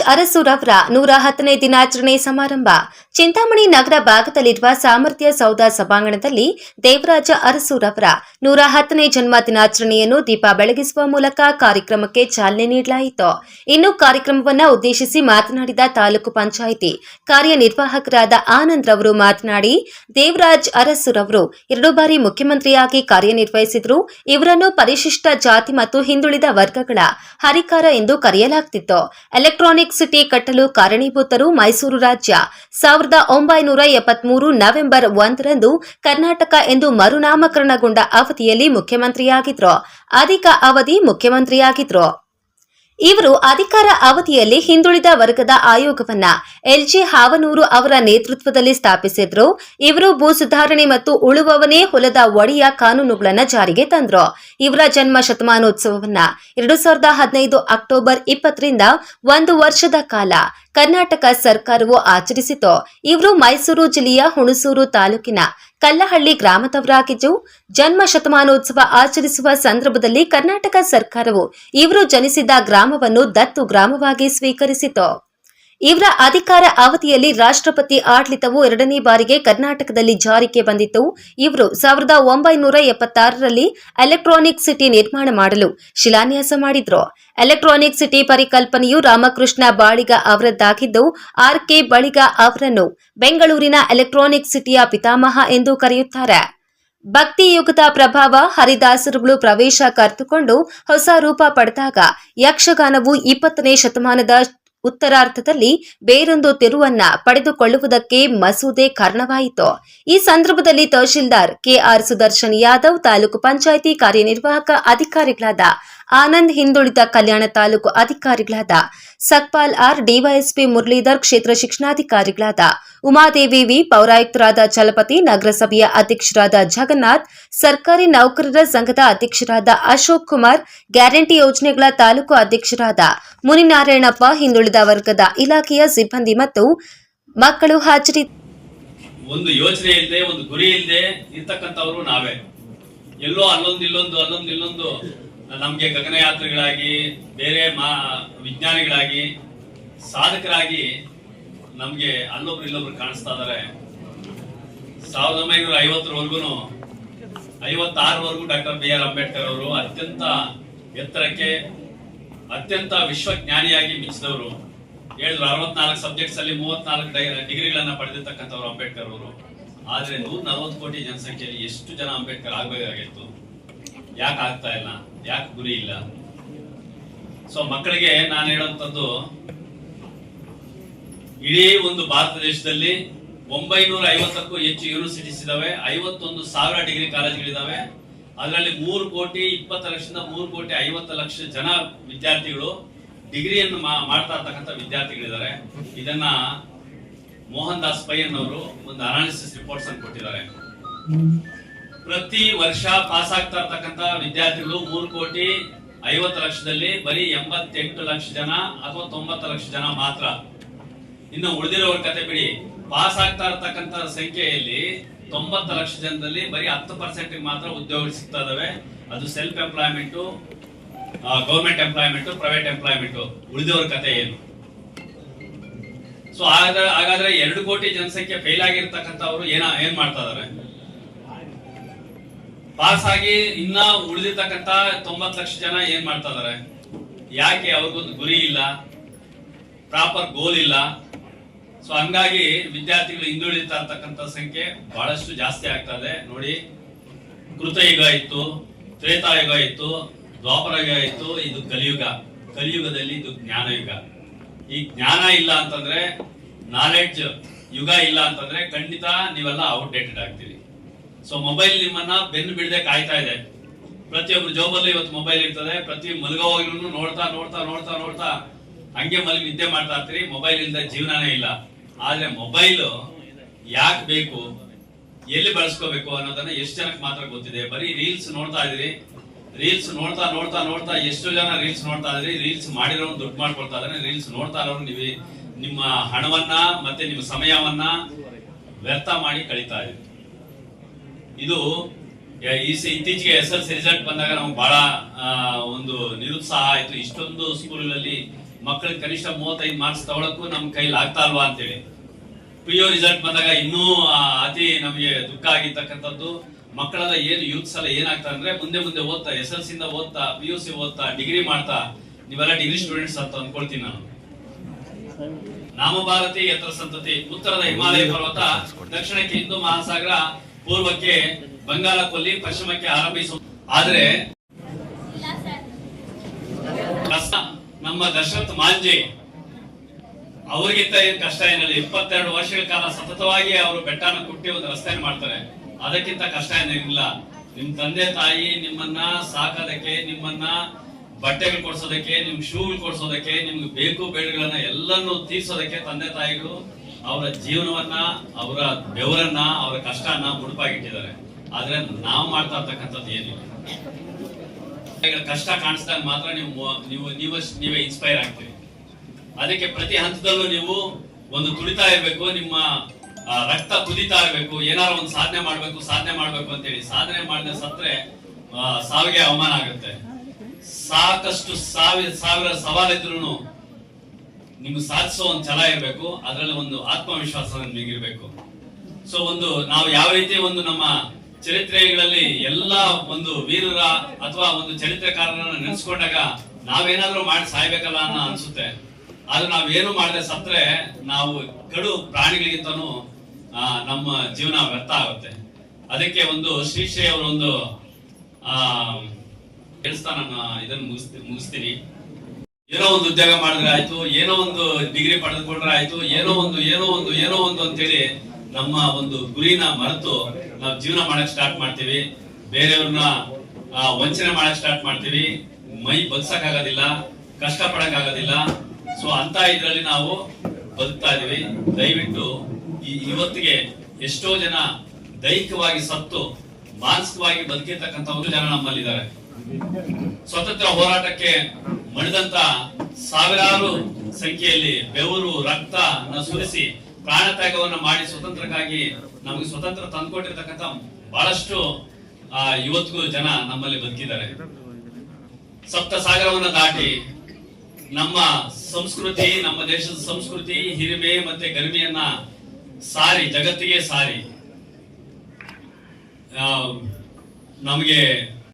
ಅರಸುರವರ ನೂರ ಹತ್ತನೇ ದಿನಾಚರಣೆ ಸಮಾರಂಭ. ಚಿಂತಾಮಣಿ ನಗರ ಭಾಗದಲ್ಲಿರುವ ಸಾಮರ್ಥ್ಯ ಸೌಧ ಸಭಾಂಗಣದಲ್ಲಿ ದೇವರಾಜ ಅರಸುರವರ ನೂರ ಹತ್ತನೇ ಜನ್ಮ ದಿನಾಚರಣೆಯನ್ನು ದೀಪ ಬೆಳಗಿಸುವ ಮೂಲಕ ಕಾರ್ಯಕ್ರಮಕ್ಕೆ ಚಾಲನೆ ನೀಡಲಾಯಿತು. ಇನ್ನು ಕಾರ್ಯಕ್ರಮವನ್ನು ಉದ್ದೇಶಿಸಿ ಮಾತನಾಡಿದ ತಾಲೂಕು ಪಂಚಾಯಿತಿ ಕಾರ್ಯನಿರ್ವಾಹಕರಾದ ಆನಂದ್ ರವರು ಮಾತನಾಡಿ, ದೇವರಾಜ್ ಅರಸುರವರು ಎರಡು ಬಾರಿ ಮುಖ್ಯಮಂತ್ರಿಯಾಗಿ ಕಾರ್ಯನಿರ್ವಹಿಸಿದ್ರು. ಇವರನ್ನು ಪರಿಶಿಷ್ಟ ಜಾತಿ ಮತ್ತು ಹಿಂದುಳಿದ ವರ್ಗಗಳ ಹರಿಕಾರ ಎಂದು ಕರೆಯಲಾಗ್ತಿತ್ತು. ಎಲೆಕ್ಟ್ರಾನಿಕ್ ಸಿಟಿ ಕಟ್ಟಲು ಕಾರಣೀಭೂತರು ಮೈಸೂರು ರಾಜ್ಯ. ಸಾವಿರದ ಒಂಬೈನೂರ ಎಪ್ಪತ್ಮೂರು ನವೆಂಬರ್ ಒಂದರಂದು ಕರ್ನಾಟಕ ಎಂದು ಮರುನಾಮಕರಣಗೊಂಡ ಅವಧಿಯಲ್ಲಿ ಮುಖ್ಯಮಂತ್ರಿಯಾಗಿದ್ರು. ಅಧಿಕ ಅವಧಿ ಮುಖ್ಯಮಂತ್ರಿಯಾಗಿದ್ರು. ಇವರು ಅಧಿಕಾರ ಅವಧಿಯಲ್ಲಿ ಹಿಂದುಳಿದ ವರ್ಗದ ಆಯೋಗವನ್ನ ಎಲ್ಜಿ ಹಾವನೂರು ಅವರ ನೇತೃತ್ವದಲ್ಲಿ ಸ್ಥಾಪಿಸಿದ್ರು. ಇವರು ಭೂ ಸುಧಾರಣೆ ಮತ್ತು ಉಳುವವನೇ ಹೊಲದ ಒಡೆಯ ಕಾನೂನುಗಳನ್ನು ಜಾರಿಗೆ ತಂದ್ರು. ಇವರ ಜನ್ಮ ಶತಮಾನೋತ್ಸವವನ್ನ ಎರಡು ಸಾವಿರದ ಹದಿನೈದು ಅಕ್ಟೋಬರ್ ಇಪ್ಪತ್ತರಿಂದ ಒಂದು ವರ್ಷದ ಕಾಲ ಕರ್ನಾಟಕ ಸರ್ಕಾರವು ಆಚರಿಸಿತು. ಇವರು ಮೈಸೂರು ಜಿಲ್ಲೆಯ ಹುಣಸೂರು ತಾಲೂಕಿನ ಕಲ್ಲಹಳ್ಳಿ ಗ್ರಾಮದವರಾಗಿದ್ದು, ಜನ್ಮ ಶತಮಾನೋತ್ಸವ ಆಚರಿಸುವ ಸಂದರ್ಭದಲ್ಲಿ ಕರ್ನಾಟಕ ಸರ್ಕಾರವು ಇವರು ಜನಿಸಿದ ಗ್ರಾಮವನ್ನು ದತ್ತು ಗ್ರಾಮವಾಗಿ ಸ್ವೀಕರಿಸಿತು. ಇವರ ಅಧಿಕಾರ ಅವಧಿಯಲ್ಲಿ ರಾಷ್ಟ್ರಪತಿ ಆಡಳಿತವು ಎರಡನೇ ಬಾರಿಗೆ ಕರ್ನಾಟಕದಲ್ಲಿ ಜಾರಿಗೆ ಬಂದಿತ್ತು. ಇವರು ಸಾವಿರದ ಒಂಬೈನೂರ ಎಪ್ಪತ್ತಾರರಲ್ಲಿ ಎಲೆಕ್ಟ್ರಾನಿಕ್ ಸಿಟಿ ನಿರ್ಮಾಣ ಮಾಡಲು ಶಿಲಾನ್ಯಾಸ ಮಾಡಿದ್ರು. ಎಲೆಕ್ಟ್ರಾನಿಕ್ ಸಿಟಿ ಪರಿಕಲ್ಪನೆಯು ರಾಮಕೃಷ್ಣ ಬಾಳಿಗ ಅವರದ್ದಾಗಿದ್ದು ಆರ್ ಕೆ ಬಳಿಗ ಅವರನ್ನು ಬೆಂಗಳೂರಿನ ಎಲೆಕ್ಟ್ರಾನಿಕ್ ಸಿಟಿಯ ಪಿತಾಮಹ ಎಂದು ಕರೆಯುತ್ತಾರೆ. ಭಕ್ತಿ ಯುಗದ ಪ್ರಭಾವ ಹರಿದಾಸರುಗಳು ಪ್ರವೇಶ ಕರೆದುಕೊಂಡು ಹೊಸ ರೂಪ ಪಡೆದಾಗ ಯಕ್ಷಗಾನವು ಇಪ್ಪತ್ತನೇ ಶತಮಾನದ ಉತ್ತರಾರ್ಧದಲ್ಲಿ ಬೇರೊಂದು ತಿರುವನ್ನ ಪಡೆದುಕೊಳ್ಳುವುದಕ್ಕೆ ಮಸೂದೆ ಕಾರಣವಾಯಿತು. ಈ ಸಂದರ್ಭದಲ್ಲಿ ತಹಶೀಲ್ದಾರ್ ಕೆಆರ್ ಸುದರ್ಶನ್ ಯಾದವ್ ತಾಲೂಕು ಪಂಚಾಯಿತಿ ಕಾರ್ಯನಿರ್ವಾಹಕ ಅಧಿಕಾರಿಗಳಾದ ಆನಂದ್ ಹಿಂದುಳಿದ ಕಲ್ಯಾಣ ತಾಲೂಕು ಅಧಿಕಾರಿಗಳಾದ ಸಕ್ಪಾಲ್ ಆರ್ ಡಿವೈಎಸ್ಪಿ ಮುರಳೀಧರ್ ಕ್ಷೇತ್ರ ಶಿಕ್ಷಣಾಧಿಕಾರಿಗಳಾದ ಉಮಾದೇವಿ ವಿ ಪೌರಾಯುಕ್ತರಾದ ಚಲಪತಿ ನಗರಸಭೆಯ ಅಧ್ಯಕ್ಷರಾದ ಜಗನ್ನಾಥ್, ಸರ್ಕಾರಿ ನೌಕರರ ಸಂಘದ ಅಧ್ಯಕ್ಷರಾದ ಅಶೋಕ್ ಕುಮಾರ್, ಗ್ಯಾರಂಟಿ ಯೋಜನೆಗಳ ತಾಲೂಕು ಅಧ್ಯಕ್ಷರಾದ ಮುನಿನಾರಾಯಣಪ್ಪ ಹಿಂದುಳಿದ ವರ್ಗದ ಇಲಾಖೆಯ ಸಿಬ್ಬಂದಿ ಮತ್ತು ಮಕ್ಕಳು ಹಾಜರಿ ಒಂದು ಯೋಚನೆ ಇಲ್ಲದೆ ಒಂದು ಗುರಿ ಇಲ್ಲದೆ ಇರ್ತಕ್ಕಂಥವ್ರು ನಾವೇ. ಎಲ್ಲೋ ಅಲ್ಲೊಂದು ಇಲ್ಲೊಂದು ಅಲ್ಲೊಂದು ಇಲ್ಲೊಂದು ನಮಗೆ ಗಗನಯಾತ್ರಿಗಳಾಗಿ, ಬೇರೆ ವಿಜ್ಞಾನಿಗಳಾಗಿ, ಸಾಧಕರಾಗಿ ನಮಗೆ ಅಲ್ಲೊಬ್ರು ಇಲ್ಲೊಬ್ರು ಕಾಣಿಸ್ತಾ ಇದಾರೆ. ಸಾವಿರದ ಒಂಬೈನೂರ ಐವತ್ತರವರೆಗೂ ಐವತ್ತಾರವರೆಗೂ ಡಾಕ್ಟರ್ ಬಿ ಆರ್ ಅಂಬೇಡ್ಕರ್ ಅವರು ಅತ್ಯಂತ ಎತ್ತರಕ್ಕೆ ಅತ್ಯಂತ ವಿಶ್ವಜ್ಞಾನಿಯಾಗಿ ಮಿಂಚಿದವರು. ಹೇಳಿದ್ರು ಅರವತ್ನಾಲ್ಕು ಸಬ್ಜೆಕ್ಟ್ಸ್ ಅಲ್ಲಿ ಮೂವತ್ನಾಲ್ಕು ಡಿಗ್ರಿಗಳನ್ನ ಪಡೆದಿರ್ತಕ್ಕಂಥವ್ರು ಅಂಬೇಡ್ಕರ್ ಅವರು. ಆದ್ರೆ ನೂರ ನಲವತ್ತು ಕೋಟಿ ಜನಸಂಖ್ಯೆಯಲ್ಲಿ ಎಷ್ಟು ಜನ ಅಂಬೇಡ್ಕರ್ ಆಗ್ಬೇಕಾಗಿತ್ತು? ಯಾಕೆ ಆಗ್ತಾ ಇಲ್ಲ? ಯಾಕೆ ಗುರಿ ಇಲ್ಲ? ಸೊ ಮಕ್ಕಳಿಗೆ ನಾನು ಹೇಳುವಂಥದ್ದು ಇಡೀ ಒಂದು ಭಾರತ ದೇಶದಲ್ಲಿ ಒಂಬೈನೂರ ಐವತ್ತಕ್ಕೂ ಹೆಚ್ಚು ಯೂನಿವರ್ಸಿಟೀಸ್ ಇದಾವೆ, ಐವತ್ತೊಂದು ಸಾವಿರ ಡಿಗ್ರಿ ಕಾಲೇಜ್ಗಳಿದಾವೆ ಅದರಲ್ಲಿ ಮೂರು ಕೋಟಿ, ಇಪ್ಪತ್ತು ಲಕ್ಷದಿಂದ ಮೂರು ಕೋಟಿ ಐವತ್ತು ಲಕ್ಷ ಜನ ವಿದ್ಯಾರ್ಥಿಗಳು ಡಿಗ್ರಿಯನ್ನು ಮಾಡ್ತಾ ಇರ್ತಕ್ಕಂಥ ವಿದ್ಯಾರ್ಥಿಗಳಿದ್ದಾರೆ. ಇದನ್ನ ಮೋಹನ್ ದಾಸ್ ಪೈಯನ್ ಅವರು ಒಂದು ಅನಾಲಿಸಿಸ್ ರಿಪೋರ್ಟ್ಸ್ ಅನ್ನು ಕೊಟ್ಟಿದ್ದಾರೆ. ಪ್ರತಿ ವರ್ಷ ಪಾಸ್ ಆಗ್ತಾ ಇರ್ತಕ್ಕಂಥ ವಿದ್ಯಾರ್ಥಿಗಳು ಮೂರು ಕೋಟಿ, ಐವತ್ತು ಲಕ್ಷದಲ್ಲಿ ಬರೀ ಎಂಬತ್ತೆಂಟು ಲಕ್ಷ ಜನ ಅಥವಾ ತೊಂಬತ್ತು ಲಕ್ಷ ಜನ ಮಾತ್ರ. ಇನ್ನು ಉಳಿದಿರೋರ ಕತೆ ಬಿಡಿ. ಪಾಸ್ ಆಗ್ತಾ ಇರ್ತಕ್ಕಂಥ ಸಂಖ್ಯೆಯಲ್ಲಿ ತೊಂಬತ್ತು ಲಕ್ಷ ಜನದಲ್ಲಿ ಬರೀ ಹತ್ತು ಪರ್ಸೆಂಟ್ ಮಾತ್ರ ಉದ್ಯೋಗ ಸಿಗ್ತಾ ಇದಾವೆ. ಅದು self employment government employment private employment ಉಳಿದವ್ರ ಕತೆ ಏನು? ಸೊ ಹಾಗಾದ್ರೆ ಎರಡು ಕೋಟಿ ಜನಸಂಖ್ಯೆ ಫೇಲ್ ಆಗಿರ್ತಕ್ಕಂಥವ್ರು ಏನ, ಏನ್ ಮಾಡ್ತಾ ಇದಾರೆ? ಪಾಸ್ ಆಗಿ ಇನ್ನ ಉಳಿದಿರ್ತಕ್ಕಂಥ ತೊಂಬತ್ತು ಲಕ್ಷ ಜನ ಏನ್ ಮಾಡ್ತಾ ಇದಾರೆ? ಯಾಕೆ ಅವ್ರಿಗೊಂದು ಗುರಿ ಇಲ್ಲ? ಪ್ರಾಪರ್ ಗೋಲ್ ಇಲ್ಲ? ಸೊ ಹಂಗಾಗಿ ವಿದ್ಯಾರ್ಥಿಗಳು ಹಿಂದುಳಿತಾ ಇರ್ತಕ್ಕಂಥ ಸಂಖ್ಯೆ ಬಹಳಷ್ಟು ಜಾಸ್ತಿ ಆಗ್ತಾ ಇದೆ. ನೋಡಿ ಕೃತಯುಗ ಇತ್ತು ತ್ರೇತಾಯುಗ ಇತ್ತು, ದ್ವಾಪರ ಯುಗ ಇತ್ತು, ಇದು ಕಲಿಯುಗ. ಕಲಿಯುಗದಲ್ಲಿ ಇದು ಜ್ಞಾನಯುಗ ಈ ಜ್ಞಾನ ಇಲ್ಲ ಅಂತಂದ್ರೆ ನಾಲೆಡ್ಜ್ ಯುಗ ಇಲ್ಲ ಅಂತಂದ್ರೆ ಖಂಡಿತ ನೀವೆಲ್ಲ ಔಟ್ಡೇಟೆಡ್ ಆಗ್ತೀರಿ. ಸೊ ಮೊಬೈಲ್ ನಿಮ್ಮನ್ನ ಬೆನ್ನು ಬಿಡದೆ ಕಾಯ್ತಾ ಇದೆ. ಪ್ರತಿಯೊಬ್ಬರು ಜೋಬಲ್ಲಿ ಇವತ್ತು ಮೊಬೈಲ್ ಇರ್ತದೆ. ಪ್ರತಿ ಮಲಗೋವಾಗ್ಲೂ ನೋಡ್ತಾ ನೋಡ್ತಾ ನೋಡ್ತಾ ನೋಡ್ತಾ ಹಂಗೆ ಮಲಗಿ ನಿದ್ದೆ ಮಾಡ್ತಾ ಇರ್ತೀರಿ. ಮೊಬೈಲ್ ಇಲ್ಲದೆ ಜೀವನನೇ ಇಲ್ಲ. ಆದ್ರೆ ಮೊಬೈಲ್ ಯಾಕೆ ಬೇಕು? ಎಲ್ಲಿ ಬಳಸ್ಕೋಬೇಕು ಅನ್ನೋದನ್ನ ಎಷ್ಟು ಜನಕ್ಕೆ ಮಾತ್ರ ಗೊತ್ತಿದೆ. ಬರೀ ರೀಲ್ಸ್ ನೋಡ್ತಾ ಇದ್ರಿ ರೀಲ್ಸ್ ನೋಡ್ತಾ ನೋಡ್ತಾ ನೋಡ್ತಾ ಎಷ್ಟು ಜನ ರೀಲ್ಸ್ ನೋಡ್ತಾ ಇದ್ರಿ. ರೀಲ್ಸ್ ಮಾಡಿರೋರು ದುಡ್ಡು ಮಾಡ್ಕೊಳ್ತಾ ಇದ್ರೆ. ರೀಲ್ಸ್ ನೋಡ್ತಾ ಇರೋರು ನೀವು ನಿಮ್ಮ ಹಣವನ್ನ ಮತ್ತೆ ನಿಮ್ಮ ಸಮಯವನ್ನ ವ್ಯರ್ಥ ಮಾಡಿ ಕಳೀತಾ ಇದ್ರಿ ಇದು ಈ ಇತ್ತೀಚೆಗೆ ಎಸ್ ಎಲ್ ಸಿ ರಿಸಲ್ಟ್ ಬಂದಾಗ ನಮ್ಗೆ ಬಹಳ ಒಂದು ನಿರುತ್ಸಾಹ ಆಯ್ತು. ಇಷ್ಟೊಂದು ಸ್ಕೂಲಲ್ಲಿ ಮಕ್ಕಳಿಗೆ ಕನಿಷ್ಠ ಮೂವತ್ತೈದು ಮಾರ್ಕ್ಸ್ ತಗೊಳಕ್ಕೂ ನಮ್ ಕೈಲಿ ಆಗ್ತಾ ಅಲ್ವಾ ಅಂತೇಳಿ. ಪಿ ಯು ರಿಸಲ್ಟ್ ಬಂದಾಗ ಇನ್ನೂ ಅತಿ ನಮಗೆ ದುಃಖ ಆಗಿರ್ತಕ್ಕಂಥದ್ದು. ಮಕ್ಕಳೆಲ್ಲ ಏನು ಯೂತ್ಸ್ ಎಲ್ಲ ಏನಾಗ್ತಾರೆ ಅಂದ್ರೆ ಮುಂದೆ ಮುಂದೆ ಓದ್ತಾ ಎಸ್ ಎಲ್ ಸಿಂದ ಓದ್ತಾ ಪಿ ಯು ಸಿ ಓದ್ತಾ ಡಿಗ್ರಿ ಮಾಡ್ತಾ, ನೀವೆಲ್ಲ ಡಿಗ್ರಿ ಸ್ಟೂಡೆಂಟ್ಸ್ ಅಂತ ಅನ್ಕೊಳ್ತೀನಿ ನಾನು. ನಾಮಭಾರತಿ ಎತ್ತರ ಸಂತತಿ, ಉತ್ತರದ ಹಿಮಾಲಯ ಪರ್ವತ, ದಕ್ಷಿಣಕ್ಕೆ ಹಿಂದೂ ಮಹಾಸಾಗರ, ಪೂರ್ವಕ್ಕೆ ಬಂಗಾಳ ಕೊಲ್ಲಿ ಪಶ್ಚಿಮಕ್ಕೆ ಆರಂಭಿಸು. ಆದ್ರೆ ಕಷ್ಟ ನಮ್ಮ ದಶರಥ್ ಮಾಂಜಿ, ಅವ್ರಿಗಿಂತ ಏನ್ ಕಷ್ಟ ಏನಿಲ್ಲ. ಇಪ್ಪತ್ತೆರಡು ವರ್ಷಗಳ ಕಾಲ ಸತತವಾಗಿ ಅವರು ಬೆಟ್ಟನ ಕುಟ್ಟಿ ಒಂದು ರಸ್ತೆ ಮಾಡ್ತಾರೆ. ಅದಕ್ಕಿಂತ ಕಷ್ಟ ಏನಿಲ್ಲ. ನಿಮ್ ತಂದೆ ತಾಯಿ ನಿಮ್ಮನ್ನ ಸಾಕೋದಕ್ಕೆ, ನಿಮ್ಮನ್ನ ಬಟ್ಟೆಗಳು ಕೊಡ್ಸೋದಕ್ಕೆ, ನಿಮ್ ಶೂಗಳು ಕೊಡ್ಸೋದಕ್ಕೆ, ನಿಮ್ಗೆ ಬೇಕು ಬೇಡಗಳನ್ನ ಎಲ್ಲನ್ನು ತೀರ್ಸೋದಕ್ಕೆ ತಂದೆ ತಾಯಿಗಳು ಅವರ ಜೀವನವನ್ನ, ಅವರ ಬೆವರನ್ನ, ಅವರ ಕಷ್ಟನ ಮುಡುಪಾಗಿಟ್ಟಿದ್ದಾರೆ ಆದ್ರೆ ನಾವು ಮಾಡ್ತಾ ಇರ್ತಕ್ಕಂಥದ್ದು ಏನಿಲ್ಲ. ಕಷ್ಟ ಕಾಣಿಸಿದಾಗ ಮಾತ್ರ ನೀವು ನೀವು ನೀವು ನೀವೇ ಇನ್ಸ್ಪೈರ್ ಆಗ್ತೀರಿ. ಅದಕ್ಕೆ ಪ್ರತಿ ಹಂತದಲ್ಲೂ ನೀವು ಒಂದು ತುಳಿತಾ ಇರಬೇಕು, ನಿಮ್ಮ ರಕ್ತ ಕುದಿತಾ ಇರಬೇಕು, ಏನಾದ್ರು ಒಂದು ಸಾಧನೆ ಮಾಡ್ಬೇಕು ಸಾಧನೆ ಮಾಡ್ಬೇಕು ಅಂತೇಳಿ. ಸಾಧನೆ ಮಾಡಿದ ಸತ್ರೆ ಸಾವಿಗೆ ಅವಮಾನ ಆಗುತ್ತೆ. ಸಾಕಷ್ಟು ಸಾವಿರ ಸಾವಿರ ಸವಾಲಿದ್ರು ನಿಮ್ಗೆ ಸಾಧಿಸೋ ಒಂದು ಛಲ ಇರಬೇಕು, ಅದರಲ್ಲಿ ಒಂದು ಆತ್ಮವಿಶ್ವಾಸ ನಿಮಗಿರ್ಬೇಕು ಸೊ ಒಂದು ನಾವು ಯಾವ ರೀತಿ ಒಂದು ನಮ್ಮ ಚರಿತ್ರೆಗಳಲ್ಲಿ ಎಲ್ಲ ಒಂದು ವೀರರ ಅಥವಾ ಒಂದು ಚರಿತ್ರೆಕಾರರನ್ನ ನೆನೆಸ್ಕೊಂಡಾಗ ನಾವೇನಾದ್ರೂ ಮಾಡಿ ಸಾಯ್ಬೇಕಲ್ಲ ಅನ್ನೋ ಅನ್ಸುತ್ತೆ. ಆದ್ರೆ ನಾವೇನು ಮಾಡದೆ ಸತ್ರೆ ನಾವು ಕಡು ಪ್ರಾಣಿಗಳಿಗಿಂತನೂ ನಮ್ಮ ಜೀವನ ವ್ಯರ್ಥ ಆಗುತ್ತೆ. ಅದಕ್ಕೆ ಒಂದು ಶ್ರೀಶ್ರೀ ಅವರ ಒಂದು ಆ ನನ್ನ ಇದನ್ನ ಮುಗಿಸ್ತಿ, ಮುಗಿಸ್ತೀನಿ. ಏನೋ ಒಂದು ಉದ್ಯೋಗ ಮಾಡಿದ್ರೆ ಆಯ್ತು, ಏನೋ ಒಂದು ಡಿಗ್ರಿ ಪಡೆದುಕೊಂಡ್ರೆ ಆಯ್ತು, ಏನೋ ಒಂದು ಏನೋ ಒಂದು ಏನೋ ಒಂದು ಅಂತೇಳಿ ನಮ್ಮ ಒಂದು ಗುರಿನ ಮರೆತು ನಾವು ಜೀವನ ಮಾಡಕ್ ಸ್ಟಾರ್ಟ್ ಮಾಡ್ತೀವಿ. ಬೇರೆಯವ್ರನ್ನ ವಂಚನೆ ಮಾಡಕ್ ಸ್ಟಾರ್ಟ್ ಮಾಡ್ತೀವಿ. ಮೈ ಬಗ್ಸಕ್ ಆಗೋದಿಲ್ಲ ಕಷ್ಟ ಪಡಕ್ ಆಗೋದಿಲ್ಲ ಸೊ ಅಂತ ಇದ್ರಲ್ಲಿ ನಾವು ಬದುಕ್ತಾ ಇದೀವಿ ದಯವಿಟ್ಟು ಈ ಇವತ್ತಿಗೆ ಎಷ್ಟೋ ಜನ ದೈಹಿಕವಾಗಿ ಸತ್ತು, ಮಾನಸಿಕವಾಗಿ ಬದುಕಿರ್ತಕ್ಕಂಥವ್ರು ಜನ ನಮ್ಮಲ್ಲಿದ್ದಾರೆ. ಸ್ವತಂತ್ರ ಹೋರಾಟಕ್ಕೆ ಮಣಿದಂತ ಸಾವಿರಾರು ಸಂಖ್ಯೆಯಲ್ಲಿ ಬೆವರು, ರಕ್ತ ಸುರಿಸಿ ಪ್ರಾಣ ತ್ಯಾಗವನ್ನು ಮಾಡಿ ಸ್ವತಂತ್ರಕ್ಕಾಗಿ ನಮಗೆ ಸ್ವತಂತ್ರ ತಂದ್ಕೊಟ್ಟಿರ್ತಕ್ಕಂಥ ಬಹಳಷ್ಟು ಆ, ಇವತ್ತಿಗೂ ಜನ ನಮ್ಮಲ್ಲಿ ಬದುಕಿದ್ದಾರೆ. ಸಪ್ತ ಸಾಗರವನ್ನ ದಾಟಿ ನಮ್ಮ ಸಂಸ್ಕೃತಿ ನಮ್ಮ ದೇಶದ ಸಂಸ್ಕೃತಿ ಹಿರಿಮೆ ಮತ್ತೆ ಗರಿಮೆಯನ್ನ ಸಾರಿ ಜಗತ್ತಿಗೆ ಸಾರಿ. ನಮಗೆ